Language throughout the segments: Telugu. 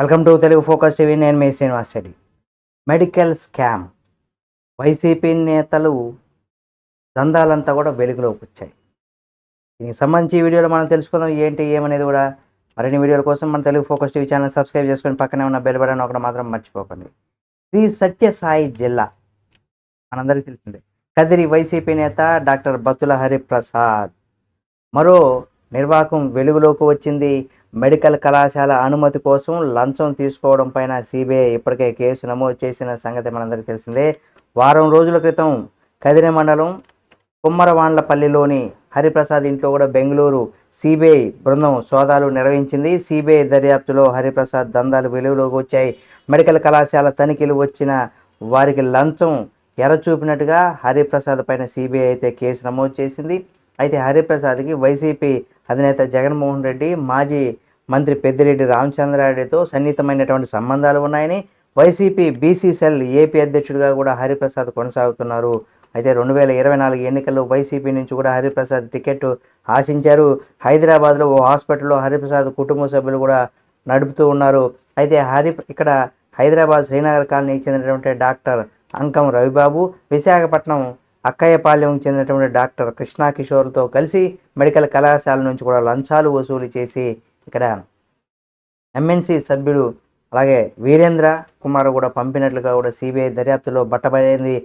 Welcome to Telugu focus TV. నేను మీ Srinivas Reddy. Medical scam. YCP నేతలు దందాలంతా కూడా వెలుగులోకి వచ్చాయి. దీనికి సంబంధించి ఈ వీడియోలో మనం తెలుసుకుందాం ఏంటి ఏమనేది కూడా మరిన్ని వీడియోల కోసం మన Telugu focus TV channel subscribe చేసుకొని పక్కనే ఉన్న బెల్ బటన్ ఒకటి మాత్రం మర్చిపోకండి. శ్రీ సత్యసాయి జిల్లా మనందరికీ తెలిసిందే. కదిరి వైసీపీ నేత డాక్టర్ బతుల హరిప్రసాద్. మరో నిర్వాహకం వెలుగులోకి వచ్చింది. మెడికల్ కళాశాల అనుమతి కోసం లంచం తీసుకోవడం పైన సిబిఐ ఇప్పటికే కేసు నమోదు చేసిన సంగతి మనందరికీ తెలిసిందే. వారం రోజుల క్రితం కదిరి మండలం కుమ్మరవాండ్లపల్లిలోని హరిప్రసాద్ ఇంట్లో కూడా బెంగళూరు సిబిఐ బృందం సోదాలు నిర్వహించింది. సిబిఐ దర్యాప్తులో హరిప్రసాద్ దందాలు వెలుగులోకి వచ్చాయి. మెడికల్ కళాశాల తనిఖీలు వచ్చిన వారికి లంచం ఎరచూపినట్టుగా హరిప్రసాద్ పైన సిబిఐ అయితే కేసు నమోదు చేసింది. అయితే హరిప్రసాద్కి వైసీపీ అధినేత జగన్మోహన్ రెడ్డి మాజీ మంత్రి పెద్దిరెడ్డి రామచంద్రారెడ్డితో సన్నిహితమైనటువంటి సంబంధాలు ఉన్నాయని వైసీపీ బీసీ సెల్ ఏపీ అధ్యక్షుడిగా కూడా హరిప్రసాద్ కొనసాగుతున్నారు. అయితే రెండు వేల ఇరవై నాలుగు ఎన్నికల్లో వైసీపీ నుంచి కూడా హరిప్రసాద్ టికెట్ ఆశించారు. హైదరాబాద్లో ఓ హాస్పిటల్లో హరిప్రసాద్ కుటుంబ సభ్యులు కూడా నడుపుతూ ఉన్నారు. అయితే హరి ఇక్కడ హైదరాబాద్ శ్రీనగర్ కాలనీకి చెందినటువంటి డాక్టర్ అంకం రవిబాబు విశాఖపట్నం అక్కయ్యపాలెంకి చెందినటువంటి డాక్టర్ కృష్ణా కిషోర్తో కలిసి మెడికల్ కళాశాల నుంచి కూడా లంచాలు వసూలు చేసి ఇక్కడ ఎంఎన్సి సభ్యుడు అలాగే వీరేంద్ర కుమార్ కూడా పంపినట్లుగా కూడా సిబిఐ దర్యాప్తులో బట్టబడింది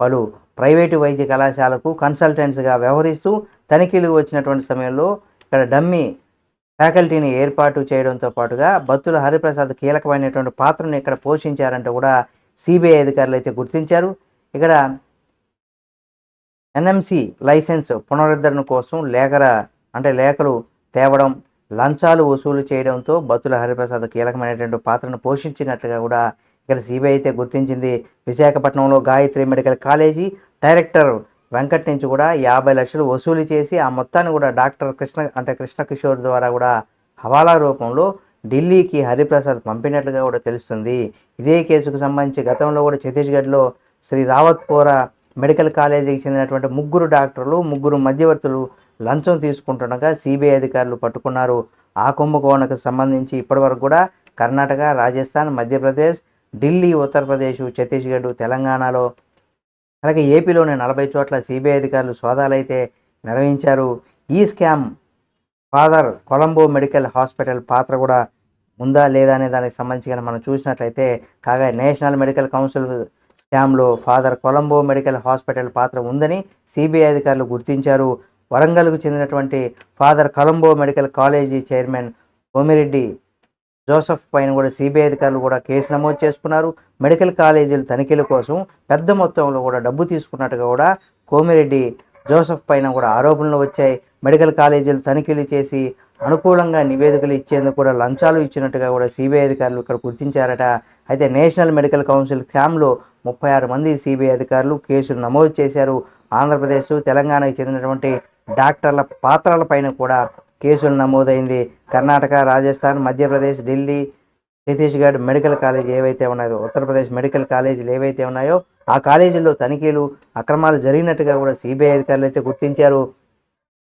పలు ప్రైవేటు వైద్య కళాశాలకు కన్సల్టెంట్స్గా వ్యవహరిస్తూ తనిఖీలు వచ్చినటువంటి సమయంలో ఇక్కడ డమ్మీ ఫ్యాకల్టీని ఏర్పాటు చేయడంతో పాటుగా బత్తుల హరిప్రసాద్ కీలకమైనటువంటి పాత్రను ఇక్కడ పోషించారంటూ కూడా సిబిఐ అధికారులు అయితే గుర్తించారు. ఇక్కడ ఎన్ఎంసి లైసెన్స్ పునరుద్ధరణ కోసం లేఖల అంటే లేఖలు తేవడం లంచాలు వసూలు చేయడంతో బతుల హరిప్రసాద్ కీలకమైనటువంటి పాత్రను పోషించినట్లుగా కూడా ఇక్కడ సిబిఐ అయితే గుర్తించింది. విశాఖపట్నంలో Gayatri medical college director Venkat నుంచి కూడా యాభై లక్షలు వసూలు చేసి ఆ మొత్తాన్ని కూడా డాక్టర్ కృష్ణ అంటే కృష్ణ కిషోర్ ద్వారా కూడా హవాలా రూపంలో ఢిల్లీకి హరిప్రసాద్ పంపినట్లుగా కూడా తెలుస్తుంది. ఇదే కేసుకు సంబంధించి గతంలో కూడా ఛత్తీస్గఢ్లో శ్రీ రావత్పోరా మెడికల్ కాలేజీకి చెందినటువంటి ముగ్గురు డాక్టర్లు ముగ్గురు మధ్యవర్తులు లంచం తీసుకుంటుండగా సిబిఐ అధికారులు పట్టుకున్నారు. ఆ కుంభకోణకు సంబంధించి ఇప్పటివరకు కూడా కర్ణాటక రాజస్థాన్ మధ్యప్రదేశ్ ఢిల్లీ ఉత్తరప్రదేశ్ ఛత్తీస్గఢ్ తెలంగాణలో అలాగే ఏపీలోని నలభై చోట్ల సిబిఐ అధికారులు సోదాలైతే నిర్వహించారు. ఈ scam father Colombo medical hospital పాత్ర కూడా ఉందా లేదా అనే దానికి సంబంధించి మనం చూసినట్లయితే కాగా నేషనల్ మెడికల్ కౌన్సిల్ స్కామ్లో ఫాదర్ కొలంబో మెడికల్ హాస్పిటల్ పాత్ర ఉందని సిబిఐ అధికారులు గుర్తించారు. వరంగల్కు చెందినటువంటి father Colombo medical college chairman Komireddy Joseph పైన కూడా సిబిఐ అధికారులు కూడా కేసు నమోదు చేసుకున్నారు. మెడికల్ కాలేజీల తనిఖీల కోసం పెద్ద మొత్తంలో కూడా డబ్బు తీసుకున్నట్టుగా కూడా కోమిరెడ్డి జోసఫ్ పైన కూడా ఆరోపణలు వచ్చాయి. మెడికల్ కాలేజీలు తనిఖీలు చేసి అనుకూలంగా నివేదికలు ఇచ్చేందుకు కూడా లంచాలు ఇచ్చినట్టుగా కూడా సిబిఐ అధికారులు ఇక్కడ గుర్తించారట. అయితే నేషనల్ మెడికల్ కౌన్సిల్ క్యాంప్లో ముప్పై ఆరు మంది సిబిఐ అధికారులు కేసులు నమోదు చేశారు. ఆంధ్రప్రదేశ్ తెలంగాణకు చెందినటువంటి డాక్టర్ల పాత్రలపైన కూడా కేసులు నమోదైంది. కర్ణాటక రాజస్థాన్ మధ్యప్రదేశ్ ఢిల్లీ ఛత్తీస్గఢ్ మెడికల్ కాలేజ్ ఏవైతే ఉన్నాయో ఉత్తరప్రదేశ్ మెడికల్ కాలేజీలు ఏవైతే ఉన్నాయో ఆ కాలేజీల్లో తనిఖీలు అక్రమాలు జరిగినట్టుగా కూడా సిబిఐ అధికారులు అయితే గుర్తించారు.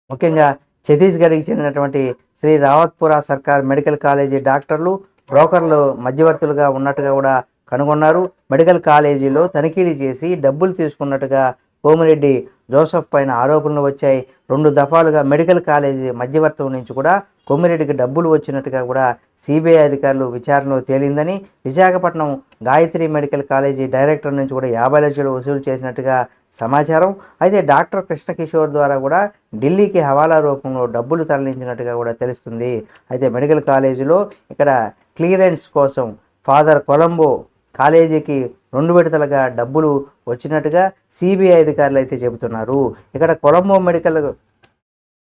ముఖ్యంగా ఛత్తీస్గఢ్కి చెందినటువంటి శ్రీ రావత్పురా సర్కార్ మెడికల్ కాలేజీ డాక్టర్లు బ్రోకర్లు మధ్యవర్తులుగా ఉన్నట్టుగా కూడా కనుగొన్నారు. మెడికల్ కాలేజీలో తనిఖీలు చేసి డబ్బులు తీసుకున్నట్టుగా కోమిరెడ్డి జోసఫ్ పైన ఆరోపణలు వచ్చాయి. రెండు దఫాలుగా మెడికల్ కాలేజీ మధ్యవర్తం నుంచి కూడా కొమ్మిరెడ్డికి డబ్బులు వచ్చినట్టుగా కూడా సిబిఐ అధికారులు విచారణలో తేలిందని Visakhapatnam Gayatri medical college director నుంచి కూడా యాభై లక్షలు వసూలు చేసినట్టుగా సమాచారం. అయితే డాక్టర్ కృష్ణకిషోర్ ద్వారా కూడా ఢిల్లీకి హవాలా రూపంలో డబ్బులు తరలించినట్టుగా కూడా తెలుస్తుంది. అయితే మెడికల్ కాలేజీలో ఇక్కడ క్లియరెన్స్ కోసం ఫాదర్ కొలంబో కాలేజీకి రెండు విడతలుగా డబ్బులు వచ్చినట్టుగా సిబిఐ అధికారులు అయితే చెబుతున్నారు. ఇక్కడ Colombo medical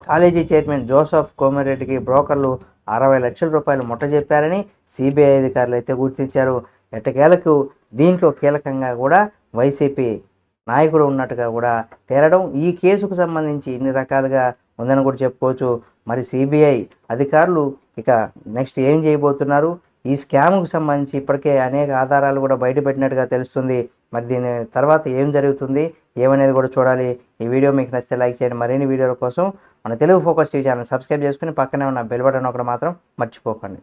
college chairman Joseph కోమిరెడ్డికి బ్రోకర్లు అరవై లక్షల రూపాయలు ముట్ట చెప్పారని సిబిఐ అధికారులు అయితే గుర్తించారు. ఎట్టకేలకు దీంట్లో కీలకంగా కూడా వైసీపీ నాయకుడు ఉన్నట్టుగా కూడా తేలడం ఈ కేసుకు సంబంధించి ఇన్ని రకాలుగా ఉందని కూడా చెప్పుకోవచ్చు. మరి సిబిఐ అధికారులు ఇక నెక్స్ట్ ఏం చేయబోతున్నారు? ఈ స్కామ్కు సంబంధించి ఇప్పటికే అనేక ఆధారాలు కూడా బయటపెట్టినట్టుగా తెలుస్తుంది. మరి దీని తర్వాత ఏం జరుగుతుంది ఏమనేది కూడా చూడాలి. ఈ వీడియో మీకు నచ్చితే లైక్ చేయండి. మరిన్ని వీడియోల కోసం మన Telugu focus TV channel subscribe చేసుకుని పక్కనే ఉన్న బెల్ బటన్ ఒకటి మాత్రం మర్చిపోకండి.